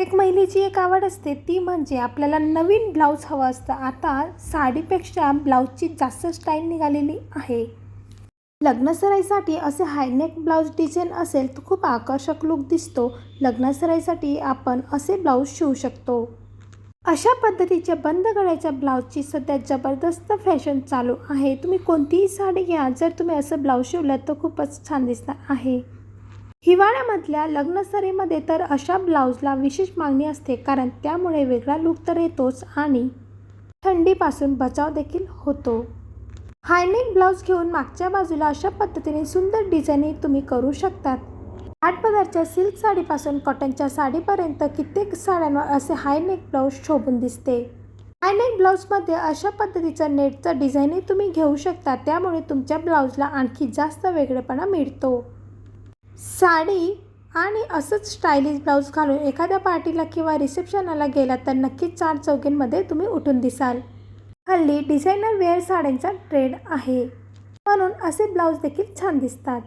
एक महिलेची एक आवड असते ती म्हणजे आपल्याला नवीन ब्लाऊज हवं असतं. आता साडीपेक्षा ब्लाऊजची जास्त स्टाईल निघालेली आहे. लग्नसराईसाठी असे हायनेक ब्लाऊज डिझाईन असेल तर खूप आकर्षक लुक दिसतो. लग्नसराईसाठी आपण असे ब्लाऊज शिवू शकतो. अशा पद्धतीच्या बंद गळ्याच्या ब्लाऊजची सध्या जबरदस्त फॅशन चालू आहे. तुम्ही कोणतीही साडी घ्या. जर तुम्ही असं ब्लाऊज शिवलं तर खूपच छान दिसणार आहे. हिवाळ्यामधल्या लग्नसरीमध्ये तर अशा ब्लाऊजला विशेष मागणी असते कारण त्यामुळे वेगळा लुक तर येतोच आणि थंडीपासून बचाव देखील होतो. हायनेक ब्लाऊज घेऊन मागच्या बाजूला अशा पद्धतीने सुंदर डिझाईनिंग तुम्ही करू शकतात. आठ सिल्क साडीपासून कॉटनच्या साडीपर्यंत कित्येक साड्यांवर असे हायनेक ब्लाऊज शोभून दिसते. हायनेक ब्लाऊजमध्ये अशा पद्धतीचा नेटचं डिझाईनही तुम्ही घेऊ शकता त्यामुळे तुमच्या ब्लाऊजला आणखी जास्त वेगळेपणा मिळतो. साडी आणि असंच स्टायलिश ब्लाऊज घालून एखाद्या पार्टीला किंवा रिसेप्शनला गेला तर नक्कीच चार चौघींमध्ये तुम्ही उठून दिसाल. हल्ली डिझायनर वेअर साड्यांचा ट्रेंड आहे. म्हणून असे ब्लाऊज देखील छान दिसतात.